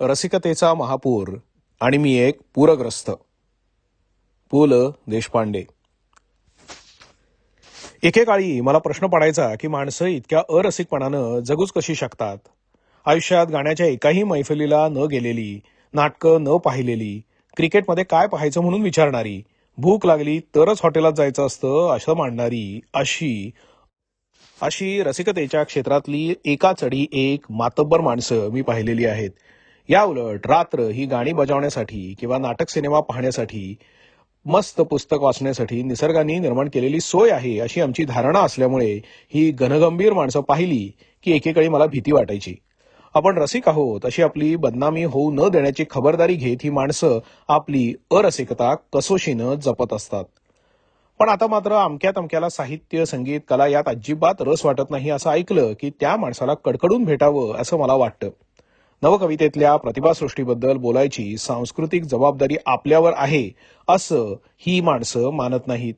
रसिकतेचा महापूर आणि मी एक पूरग्रस्त. पु ल देशपांडे. एकेकाळी मला प्रश्न पडायचा की माणसं इतक्या अरसिकपणानं जगूच कशी शकतात? आयुष्यात गाण्याच्या एकाही मैफिलीला न गेलेली नाटकं न पाहिलेली क्रिकेटमध्ये काय पाहायचं म्हणून विचारणारी भूक लागली तरच हॉटेलात जायचं असतं असं मांडणारी अशी अशी रसिकतेच्या क्षेत्रातली एका चढी एक मातब्बर माणसं मी पाहिलेली आहेत. याउलट रात्र ही गाणी बजावण्यासाठी किंवा नाटक सिनेमा पाहण्यासाठी मस्त पुस्तक वाचण्यासाठी निसर्गाने निर्माण केलेली सोय आहे अशी आमची धारणा असल्यामुळे ही घनगंभीर माणसं पाहिली की एकेकाळी मला भीती वाटायची. आपण रसिक आहोत अशी आपली बदनामी होऊ न देण्याची खबरदारी घेत ही माणसं आपली अरसिकता कसोशीनं जपत असतात. पण आता मात्र अमक्या तमक्याला साहित्य संगीत कला यात अजिबात रस वाटत नाही असं ऐकलं की त्या माणसाला कडकडून भेटावं असं मला वाटतं. नवकवितेतल्या प्रतिभासृष्टीबद्दल बोलायची सांस्कृतिक जबाबदारी आपल्यावर आहे असं ही माणसं मानत नाहीत.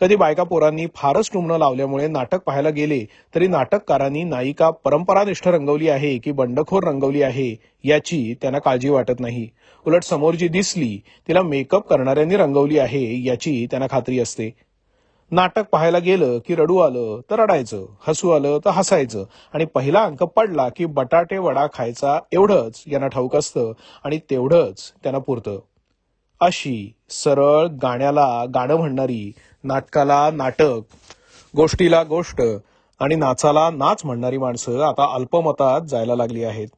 कधी बायका पोरांनी फारच टुमणं लावल्यामुळे नाटक पाहायला गेले तरी नाटककारांनी नायिका परंपरानिष्ठ रंगवली आहे की बंडखोर रंगवली आहे याची त्यांना काळजी वाटत नाही. उलट समोर जी दिसली तिला मेकअप करणाऱ्यांनी रंगवली आहे याची त्यांना खात्री असते. नाटक पाहायला गेलं की रडू आलं तर रडायचं हसू आलं तर हसायचं. आणि पहिला अंक पडला की बटाटे वडा खायचा एवढंच यांना ठाऊक असतं आणि तेवढंच त्यांना पुरतं. अशी सरळ गाण्याला गाणं म्हणणारी नाटकाला नाटक गोष्टीला गोष्ट आणि नाचाला नाच म्हणणारी माणसं आता अल्पमतात जायला लागली आहेत.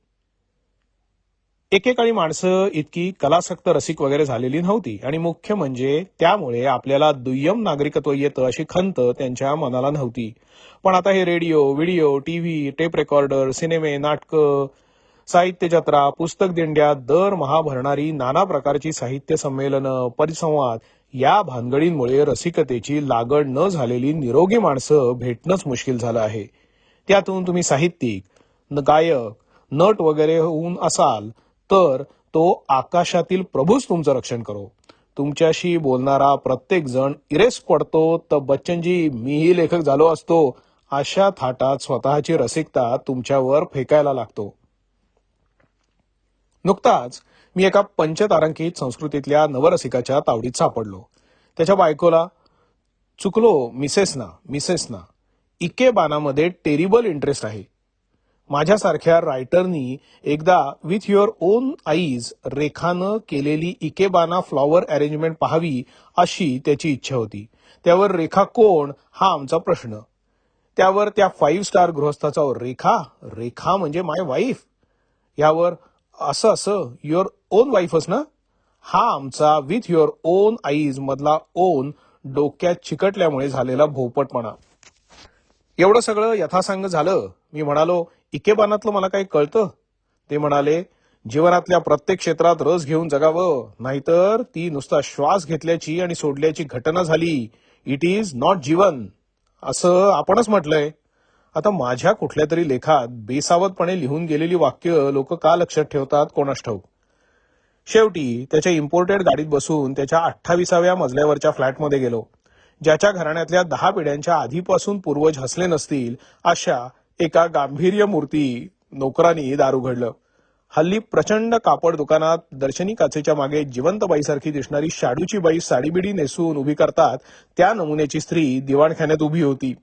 एकेकाळी माणसं इतकी कलासक्त रसिक वगैरे झालेली नव्हती. आणि मुख्य म्हणजे त्यामुळे आपल्याला दुय्यम नागरिकत्व येतं अशी खंत त्यांच्या मनाला नव्हती. पण आता हे radio video TV tape recorder सिनेमे नाटकं साहित्य जत्रा पुस्तक दिंड्या दरमहा भरणारी नाना प्रकारची साहित्य संमेलनं परिसंवाद या भानगडींमुळे रसिकतेची लागण न झालेली निरोगी माणसं भेटणंच मुश्किल झालं आहे. त्यातून तुम्ही साहित्यिक गायक नट वगैरे होऊन असाल तर तो आकाशातील प्रभूच तुमचं रक्षण करो. तुमच्याशी बोलणारा प्रत्येक जण इरेस पडतो तर बच्चनजी मीही लेखक झालो असतो. अशा थाटात स्वतःची रसिकता तुमच्यावर फेकायला लागतो. नुकताच मी एका पंचतारांकित संस्कृतीतल्या नवरसिकाच्या तावडीत सापडलो. त्याच्या बायकोला चुकलो मिसेसना मिसेसना. इकेबानामध्ये टेरिबल इंटरेस्ट आहे. माझ्यासारख्या रायटरनी एकदा विथ युअर ओन आईज रेखानं केलेली इकेबाना फ्लॉवर अरेंजमेंट पाहावी अशी त्याची इच्छा होती. त्यावर रेखा कोण? हा आमचा प्रश्न. त्यावर त्या फाईव्ह स्टार गृहस्थाचा रेखा? रेखा म्हणजे माय वाईफ यावर असं असं युअर ओन वाईफच ना? हा आमचा विथ युअर ओन आईज मधला ओन डोक्यात चिकटल्यामुळे झालेला भोपटपणा. एवढं सगळं यथासांग झालं. मी म्हणालो इकेबानातलं मला काही कळतं? ते म्हणाले जीवनातल्या प्रत्येक क्षेत्रात रस घेऊन जगावं नाहीतर ती नुसता श्वास घेतल्याची आणि सोडल्याची घटना झाली. इट इज नॉट जीवन. असं आपणच म्हटलंय. आता माझ्या कुठल्या तरी लेखात बेसावतपणे लिहून गेलेली वाक्य लोक का लक्षात ठेवतात कोणास ठाऊक? शेवटी त्याच्या इम्पोर्टेड गाडीत बसून त्याच्या अठ्ठावीसाव्या मजल्यावरच्या फ्लॅटमध्ये गेलो. ज्याच्या घराण्यातल्या दहा पिढ्यांच्या आधीपासून पूर्वज हसले नसतील अशा एका गांभीर्य मूर्ती नोकरांनी दार उघडलं हल्ली प्रचंड कापड दुकानात दर्शनी काचेच्या मागे जिवंत बाईसारखी दिसणारी शाडूची बाई साडीबिडी नेसून उभी करतात त्या नमुन्याची स्त्री दिवाणखान्यात उभी होती.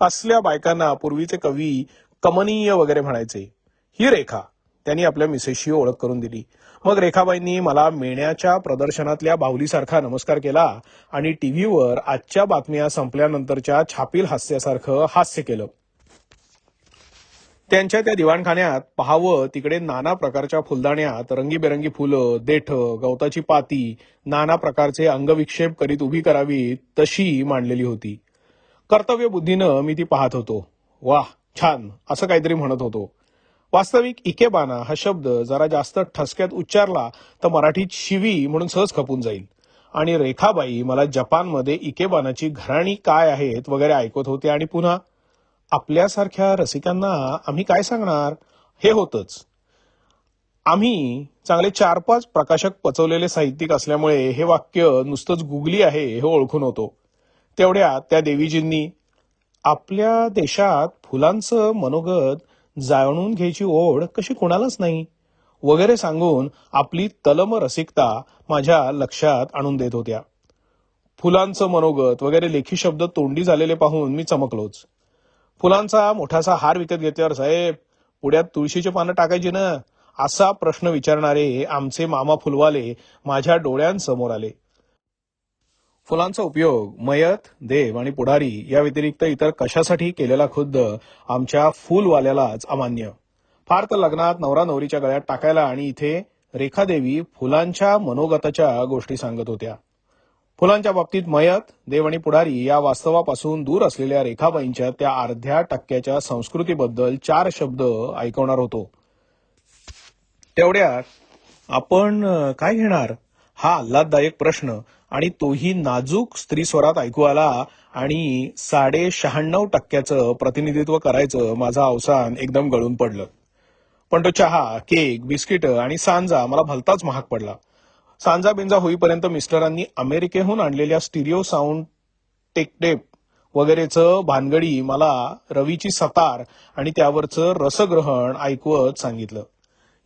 असल्या बायकांना पूर्वीचे कवी कमनीय वगैरे म्हणायचे. ही रेखा त्यांनी आपल्या मिसेसशी ओळख करून दिली. मग रेखाबाईंनी मला मेण्याच्या प्रदर्शनातल्या बाहुलीसारखा नमस्कार केला आणि टीव्हीवर आजच्या बातम्या संपल्यानंतरच्या छापील हास्यासारखं हास्य केलं. त्यांच्या त्या दिवाणखान्यात पाहावं तिकडे नाना प्रकारच्या फुलदाण्यात रंगीबेरंगी फुलं देठ गवताची पाती नाना प्रकारचे अंगविक्षेप करीत उभी करावी तशी मांडलेली होती. कर्तव्य बुद्धीनं मी ती पाहत होतो. वाह छान असं काहीतरी म्हणत होतो. वास्तविक इकेबाना हा शब्द जरा जास्त ठसक्यात उच्चारला तर मराठीत शिवी म्हणून सहज खपून जाईल. आणि रेखाबाई मला जपानमध्ये इकेबानाची घराणी काय आहेत वगैरे ऐकत होते आणि पुन्हा आपल्यासारख्या रसिकांना आम्ही काय सांगणार? हे होतच. आम्ही चांगले चार पाच प्रकाशक पचवलेले साहित्यिक असल्यामुळे हे वाक्य नुसतंच गुगली आहे हे ओळखून होतो. तेवढ्यात त्या देवीजींनी आपल्या देशात फुलांचं मनोगत जाणून घ्यायची ओढ कशी कोणालाच नाही वगैरे सांगून आपली तलम रसिकता माझ्या लक्षात आणून देत होत्या. फुलांचं मनोगत वगैरे लेखी शब्द तोंडी झालेले पाहून मी चमकलोच. फुलांचा मोठासा हार विकत घेतल्यावर साहेब पुढ्यात तुळशीची पानं टाकायची ना असा प्रश्न विचारणारे आमचे मामा फुलवाले माझ्या डोळ्यांसमोर आले. फुलांचा उपयोग मयत देव आणि पुढारी या व्यतिरिक्त इतर कशासाठी केलेला खुद्द आमच्या फुलवाल्यालाच अमान्य. फार तर लग्नात नवरा नवरीच्या गळ्यात टाकायला आणि इथे रेखादेवी फुलांच्या मनोगताच्या गोष्टी सांगत होत्या. फुलांच्या बाबतीत मयत देव आणि पुढारी या वास्तवापासून दूर असलेल्या रेखाबाईंच्या त्या अर्ध्या टक्क्याच्या संस्कृतीबद्दल चार शब्द ऐकवणार होतो. तेवढ्यात आपण काय घेणार? हा आल्हाददायक प्रश्न आणि तोही नाजूक स्त्री स्वरात ऐकू आला आणि साडे शहाण्णव टक्क्याचं प्रतिनिधित्व करायचं माझं अवसान एकदम गळून पडलं. पण तो चहा केक बिस्किट आणि सांजा मला भलताच महाग पडला. सांजा बिंजा होईपर्यंत मिस्टरांनी अमेरिकेहून आणलेल्या स्टिरिओ साऊंड टेकटेप वगैरेचं भानगडी मला रवीची सतार आणि त्यावरचं रसग्रहण ऐकवत सांगितलं.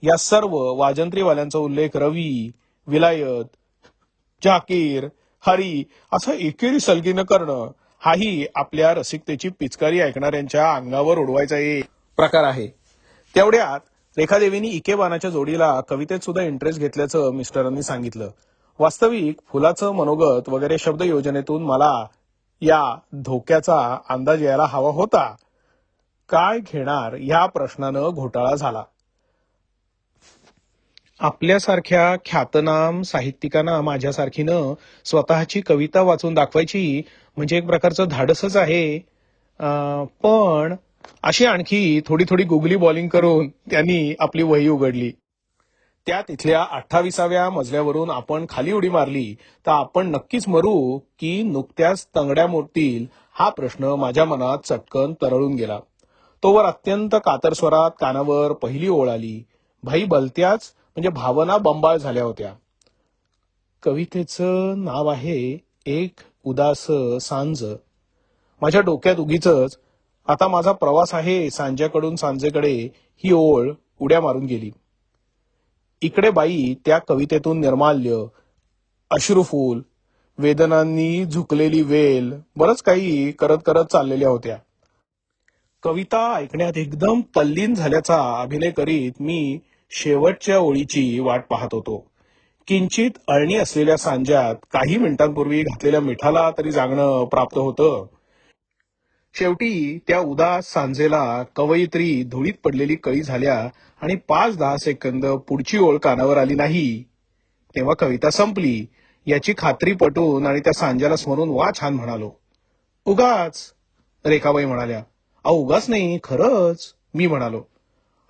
या सर्व वाजंत्रीवाल्यांचा उल्लेख रवी विलायत जाकीर हरी असं एकेरी सलगीनं करणं हाही आपल्या रसिकतेची पिचकारी ऐकणाऱ्यांच्या अंगावर उडवायचा एक प्रकार आहे. तेवढ्यात रेखादेवींनी इकेबानाच्या जोडीला कवितेत सुद्धा इंटरेस्ट घेतल्याचं मिस्टरांनी सांगितलं. वास्तविक फुलाचं मनोगत वगैरे शब्द योजनेतून मला या धोक्याचा अंदाज यायला हवा होता. काय घेणार या प्रश्नानं घोटाळा झाला. आपल्यासारख्या ख्यातनाम साहित्यिकांना माझ्यासारखीनं स्वतःची कविता वाचून दाखवायची म्हणजे एक प्रकारचं धाडसच आहे. अं, पण अशी आणखी थोडी थोडी गुगली बॉलिंग करून त्यांनी आपली वही उघडली. त्या तिथल्या अठ्ठावीसाव्या मजल्यावरून आपण खाली उडी मारली तर आपण नक्कीच मरू की नुकत्याच तंगड्या मोडतील हा प्रश्न माझ्या मनात चटकन तरळून गेला. तोवर अत्यंत कातर स्वरात कानावर पहिली ओळ आली. भाई बलत्याच म्हणजे भावना बंबाळ झाल्या होत्या. कवितेचं नाव आहे एक उदास सांज. माझ्या डोक्यात उगीच आता माझा प्रवास आहे सांज्याकडून सांजेकडे ही ओळ उड्या मारून गेली. इकडे बाई त्या कवितेतून निर्माल्य अश्रुफूल वेदनांनी झुकलेली वेल बरंच काही करत करत चाललेल्या होत्या. कविता ऐकण्यात एकदम तल्लीन झाल्याचा अभिनय करीत मी शेवटच्या ओळीची वाट पाहत होतो. किंचित अळणी असलेल्या सांज्यात काही मिनिटांपूर्वी घातलेल्या मिठाला तरी जागणं प्राप्त होतं. शेवटी त्या उदास सांजेला कवयित्री धुळीत पडलेली कळी झाल्या आणि पाच दहा सेकंद पुढची ओळ कानावर आली नाही. तेव्हा कविता संपली. याची खात्री पटून आणि त्या सांज्याला स्मरून वा छान म्हणालो. उगाच रेखाबाई म्हणाल्या. अहो उगाच नाही खरंच मी म्हणालो.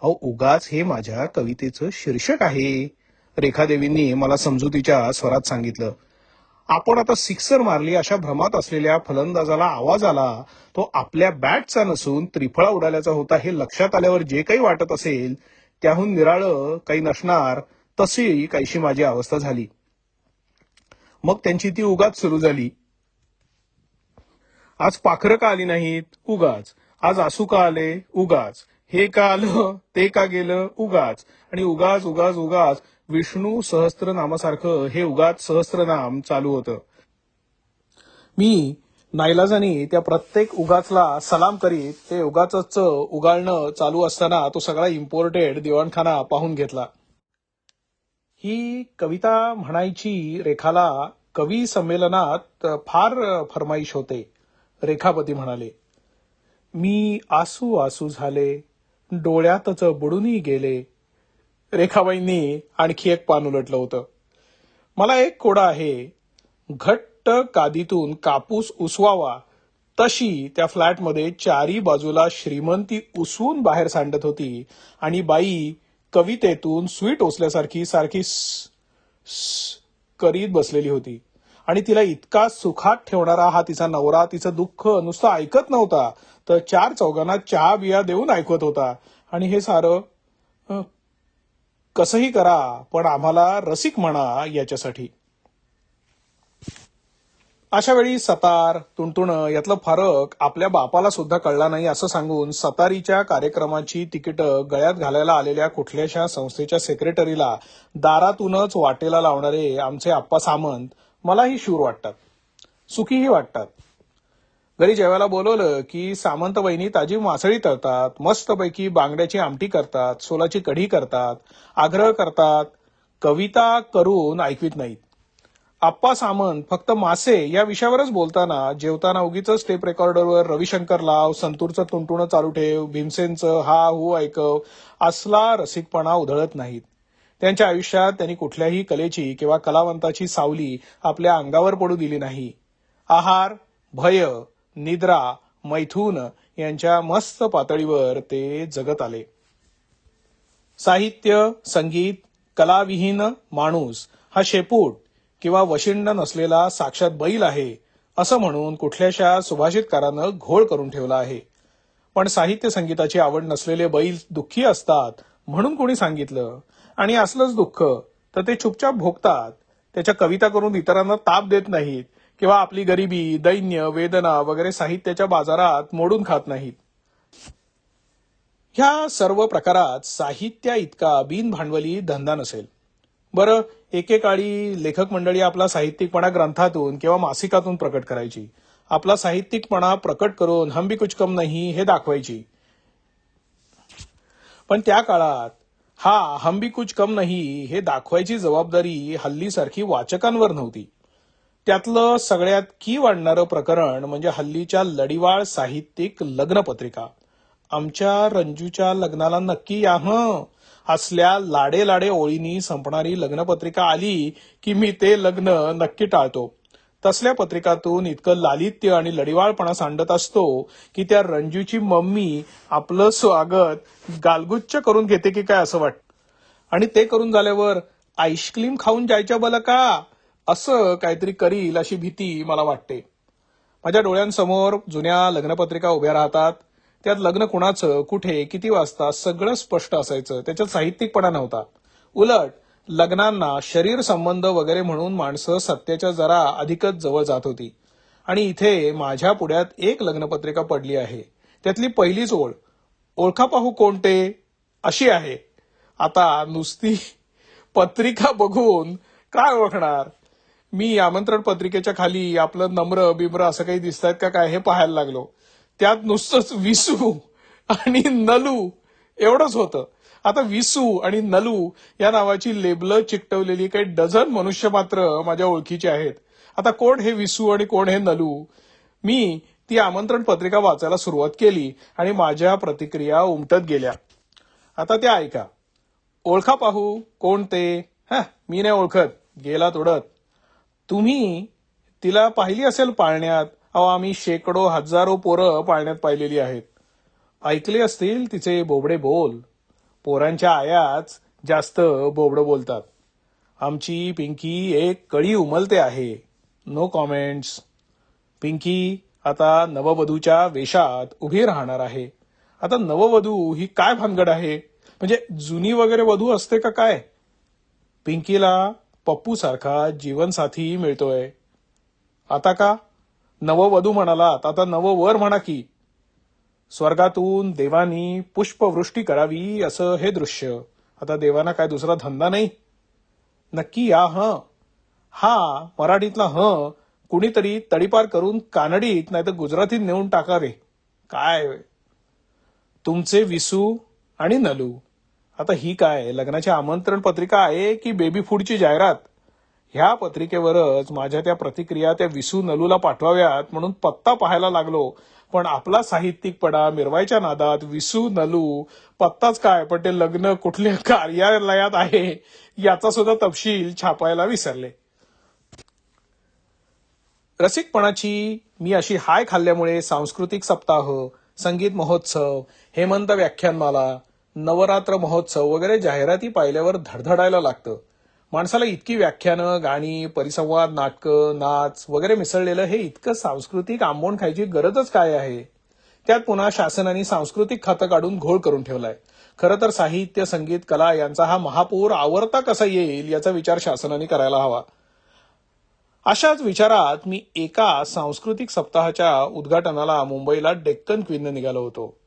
अहो उगाच हे माझ्या कवितेचं शीर्षक आहे रेखादेवींनी मला समजुतीच्या स्वरात सांगितलं. आपण आता सिक्सर मारली अशा भ्रमात असलेल्या फलंदाजाला आवाज आला तो आपल्या बॅटचा नसून त्रिफळा उडाल्याचा होता हे लक्षात आल्यावर जे काही वाटत असेल त्याहून निराळं काही नसणार तशी काहीशी माझी अवस्था झाली. मग त्यांची ती उगाच सुरू झाली. आज पाखरं का आली नाहीत? उगाच. आज आसू का आले? उगाच. हे का आलं? ते का गेलं? उगाच. आणि उगाच उगाच उगाच विष्णू सहस्त्रनामासारखं हे उगाच सहस्त्रनाम चालू होतं. मी नाईलाजाने त्या प्रत्येक उगाचला सलाम करीत ते उगाच उगाळणं चालू असताना तो सगळा इम्पोर्टेड दिवाणखाना पाहून घेतला. ही कविता म्हणायची रेखाला कवी संमेलनात फार फरमाईश होते रेखापती म्हणाले. मी आसू आसू झाले डोळ्यातच बुडूनही गेले रेखाबाईंनी आणखी एक पान उलटलं होतं. मला एक कोडा आहे. घट्ट कादीतून कापूस उसवावा. तशी त्या फ्लॅटमध्ये चारी बाजूला श्रीमंती उसवून बाहेर सांडत होती आणि बाई कवितेतून स्वीट ओसल्यासारखी सारखी स- करीत बसलेली होती. आणि तिला इतका सुखात ठेवणारा हा तिचा नवरा तिचं दुःख नुसतं ऐकत नव्हता. तर चार चौघांना चहा बिया देऊन ऐकत होता. आणि हे सारं कसंही करा पण आम्हाला रसिक म्हणा याच्यासाठी. अशा वेळी सतार तुणतुणं यातला फरक आपल्या बापाला सुद्धा कळला नाही असं सांगून सतारीच्या कार्यक्रमाची तिकीटं गळ्यात घालायला आलेल्या कुठल्याशा संस्थेच्या सेक्रेटरीला दारातूनच वाटेला लावणारे आमचे आप्पा सामंत मलाही शूर वाटतात. सुखीही वाटतात. घरी जेवायला बोलवलं की सामंत वहिनी ताजी मासळी तळतात मस्तपैकी बांगड्याची आमटी करतात सोलाची कढी करतात आग्रह करतात कविता करून ऐकवीत नाहीत. आप्पा सामंत फक्त मासे या विषयावरच बोलताना जेवताना उगीच टेप रेकॉर्डरवर रविशंकर लाव संतूरचं तुंटुणं चालू ठेव भीमसेनचं हा हू ऐकव असला रसिकपणा उधळत नाहीत. त्यांच्या आयुष्यात त्यांनी कुठल्याही कलेची किंवा कलावंताची सावली आपल्या अंगावर पडू दिली नाही. आहार भय निद्रा मैथून यांच्या मस्त पातळीवर ते जगत आले. साहित्य संगीत कलाविहीन माणूस हा शेपूट किंवा वशिंड नसलेला साक्षात बैल आहे असं म्हणून कुठल्याशा सुभाषितकारानं घोळ करून ठेवला आहे. पण साहित्य संगीताची आवड नसलेले बैल दुःखी असतात म्हणून कोणी सांगितलं? आणि असलंच दुःख तर ते चुपचाप भोगतात. त्याच्या कविता करून इतरांना ताप देत नाहीत. किंवा आपली गरिबी दैन्य वेदना वगैरे साहित्याच्या बाजारात मोडून खात नाहीत. ह्या सर्व प्रकारात साहित्या इतका बिनभांडवली धंदा नसेल. बरं एकेकाळी लेखक मंडळी आपला साहित्यिकपणा ग्रंथातून किंवा मासिकातून प्रकट करायची. आपला साहित्यिकपणा प्रकट करून हम भी कुछ कम नाही हे दाखवायची. पण त्या काळात हा हम भी कुछ कम नाही हे दाखवायची जबाबदारी हल्लीसारखी वाचकांवर नव्हती. त्यातलं सगळ्यात की वाढणारं प्रकरण म्हणजे हल्लीच्या लढीवाळ साहित्यिक लग्नपत्रिका. आमच्या रंजूच्या लग्नाला नक्की या हं. असल्या लाडे लाडे ओळींनी संपणारी लग्नपत्रिका आली की मी ते लग्न नक्की टाळतो. तसल्या पत्रिकातून इतकं लालित्य आणि लढीवाळपणा सांडत असतो की त्या रंजूची मम्मी आपलं स्वागत गालगुच्च करून घेते की काय असं वाटतं आणि ते करून झाल्यावर आईस्क्रीम खाऊन जायच्या बला का? असं काहीतरी करील अशी भीती मला वाटते. माझ्या डोळ्यांसमोर जुन्या लग्नपत्रिका उभ्या राहतात. त्यात लग्न कुणाचं कुठे किती वाजता सगळं स्पष्ट असायचं. त्याच्यात साहित्यिकपणा नव्हता. उलट लग्नांना शरीर संबंध वगैरे म्हणून माणसं सत्याच्या जरा अधिकच जवळ जात होती. आणि इथे माझ्या पुढ्यात एक लग्नपत्रिका पडली आहे. त्यातली पहिलीच ओळ. ओळखा पाहू कोणते? अशी आहे. आता नुसती पत्रिका बघून काय ओळखणार? मी आमंत्रण पत्रिकेच्या खाली आपलं नम्र बिम्र असं काही दिसतायत का काय हे पाहायला लागलो. त्यात नुसतंच विसू आणि नलू एवढंच होतं. आता विसू आणि नलू या नावाची लेबलं चिकटवलेली काही डझन मनुष्य मात्र माझ्या ओळखीचे आहेत. आता कोण हे विसू आणि कोण हे नलू? मी ती आमंत्रण पत्रिका वाचायला सुरुवात केली आणि माझ्या प्रतिक्रिया उमटत गेल्या. आता त्या ऐका. ओळखा पाहू कोण ते? हा मी नाही ओळखत. गेला तोडत तुम्ही तिला पाहिली असेल पाळण्यात? अहो आम्ही शेकडो हजारो पोरं पाळण्यात पाहिलेली आहेत. ऐकले असतील तिचे बोबडे बोल. पोरांच्या आयाच जास्त बोबडं बोलतात. आमची पिंकी एक कळी उमलते आहे. नो कॉमेंट्स पिंकी आता नववधूच्या वेशात उभी राहणार आहे. आता नववधू ही काय भानगड आहे? म्हणजे जुनी वगैरे वधू असते का काय? पिंकीला पप्पू सारखा जीवनसाथीही मिळतोय. आता का? नववधू म्हणालात आता नववर म्हणा की. स्वर्गातून देवानी पुष्पवृष्टी करावी असं हे दृश्य. आता देवाना काय दुसरा धंदा नाही? नक्की या ह. हा मराठीतला ह. कुणीतरी तडीपार करून कानडीत नाही तर गुजरातीत नेऊन टाका रे. काय? तुमचे विसू आणि नलू. आता ही काय? लग्नाची आमंत्रण पत्रिका आहे की बेबी फूडची जाहिरात? ह्या पत्रिकेवरच माझ्या त्या प्रतिक्रिया त्या विसू नलूला पाठवाव्यात म्हणून पत्ता पाहायला लागलो. पण आपला साहित्यिकपणा मिरवायच्या नादात विसू नलू पत्ताच काय? पण ते लग्न कुठल्या कार्यालयात आहे? याचा सुद्धा तपशील छापायला विसरले. रसिकपणाची मी अशी हाय खाल्ल्यामुळे सांस्कृतिक सप्ताह संगीत महोत्सव हेमंत व्याख्यानमाला नवरात्र महोत्सव वगैरे जाहिराती पाहिल्यावर धडधडायला लागतं. माणसाला इतकी व्याख्यानं गाणी परिसंवाद नाटकं नाच वगैरे मिसळलेलं हे इतकं सांस्कृतिक आंबोण खायची गरजच काय आहे? त्यात पुन्हा शासनाने सांस्कृतिक खातं काढून घोळ करून ठेवलाय. खरं तर साहित्य संगीत कला यांचा हा महापूर आवरता कसा येईल याचा विचार शासनाने करायला हवा. अशाच विचारात मी एका सांस्कृतिक सप्ताहाच्या उद्घाटनाला मुंबईला डेक्कन क्वीननं निघालो होतो.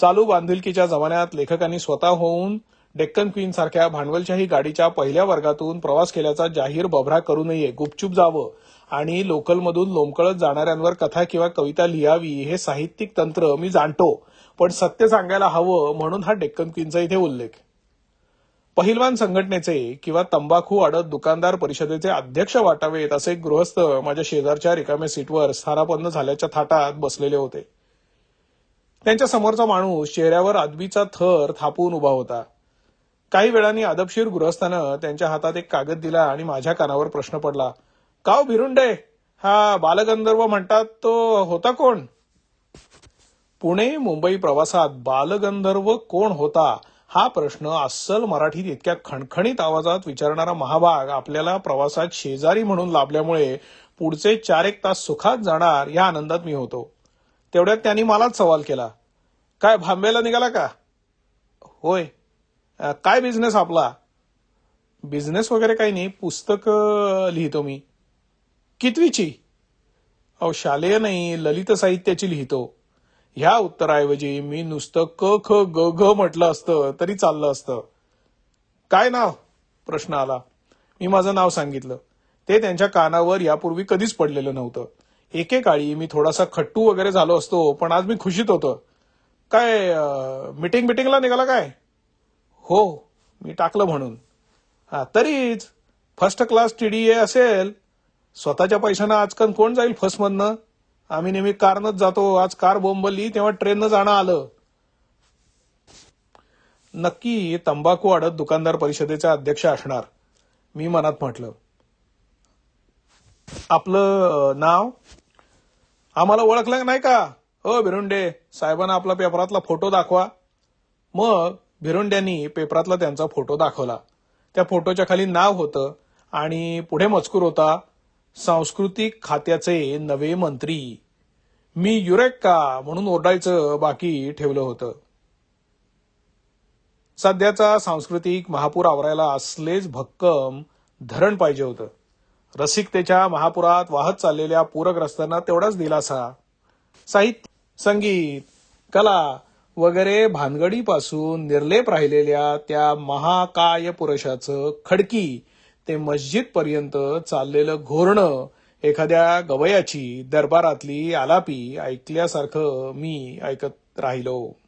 चालू बांधिलकीच्या जमान्यात लेखकांनी स्वतः होऊन डेक्कन क्वीन सारख्या भांडवलशाही गाडीच्या पहिल्या वर्गातून प्रवास केल्याचा जाहीर बभरा करू नये गुपचूप जावं आणि लोकलमधून लोंबकळत जाणाऱ्यांवर कथा किंवा कविता लिहावी हे साहित्यिक तंत्र मी जाणतो पण सत्य सांगायला हवं म्हणून हा डेक्कन क्वीनचा इथे उल्लेख. पहिलवान संघटनेचे किंवा तंबाखू अडत दुकानदार परिषदेचे अध्यक्ष वाटावेत असे गृहस्थ माझ्या शेजारच्या रिकाम्या सीटवर स्थानापन्न झाल्याच्या थाटात बसलेले होते. त्यांच्या समोरचा माणूस चेहऱ्यावर आदबीचा थर थापून उभा होता. काही वेळाने अदबशीर गृहस्थानं त्यांच्या हातात एक कागद दिला आणि माझ्या कानावर प्रश्न पडला. काव भिरुंडे हा बालगंधर्व म्हणतात तो होता कोण? पुणे मुंबई प्रवासात बालगंधर्व कोण होता? हा प्रश्न अस्सल मराठीत इतक्या खणखणीत आवाजात विचारणारा महाभाग आपल्याला प्रवासात शेजारी म्हणून लाभल्यामुळे पुढचे चार एक तास सुखात जाणार या आनंदात मी होतो. तेवढ्यात त्यांनी मलाच सवाल केला. काय भांबेला निघाला का? होय. काय बिझनेस आपला? बिझनेस वगैरे काही नाही. पुस्तक लिहितो मी. कितवीची? अहो शालेय नाही. ललित साहित्याची लिहितो. ह्या उत्तराऐवजी मी नुसतं क ख ग घ म्हटलं असतं तरी चाललं असतं. काय नाव? प्रश्न आला. मी माझं नाव सांगितलं. ते त्यांच्या कानावर यापूर्वी कधीच पडलेलं नव्हतं. एकेकाळी मी थोडासा खट्टू वगैरे झालो असतो पण आज मी खुशीत होतो. काय मिटिंग मिटिंगला निघाला काय? हो मी टाकलं म्हणून. हा तरीच फर्स्ट क्लास टीडीए असेल स्वतःच्या पैशानं आजकाल कोण जाईल फर्स्टमधनं आम्ही नेहमी कारनच जातो आज कार बोंबलली तेव्हा ट्रेननं जाणं आलं. नक्की तंबाखू अडत दुकानदार परिषदेचे अध्यक्ष असणार मी मनात म्हटलं. आपलं नाव? आम्हाला ओळखलं नाही का? हो भिरुंडे. साहेबांना आपला पेपरातला फोटो दाखवा. मग भिरुंड्यांनी पेपरातला त्यांचा फोटो दाखवला. त्या फोटोच्या खाली नाव होतं आणि पुढे मजकूर होता सांस्कृतिक खात्याचे नवे मंत्री. मी युरेक्का म्हणून ओरडायचं बाकी ठेवलं होतं. सध्याचा सांस्कृतिक महापूर आवरायला असलेच भक्कम धरण पाहिजे होतं. रसिकतेच्या महापुरात वाहत चाललेल्या पूरग्रस्तांना तेवढाच दिलासा. साहित्य संगीत कला वगैरे भानगडीपासून निर्लेप राहिलेल्या त्या महाकाय पुरुषाचं खडकी ते मस्जिद पर्यंत चाललेलं घोरणं एखाद्या गवयाची दरबारातली आलापी ऐकल्यासारखं मी ऐकत राहिलो.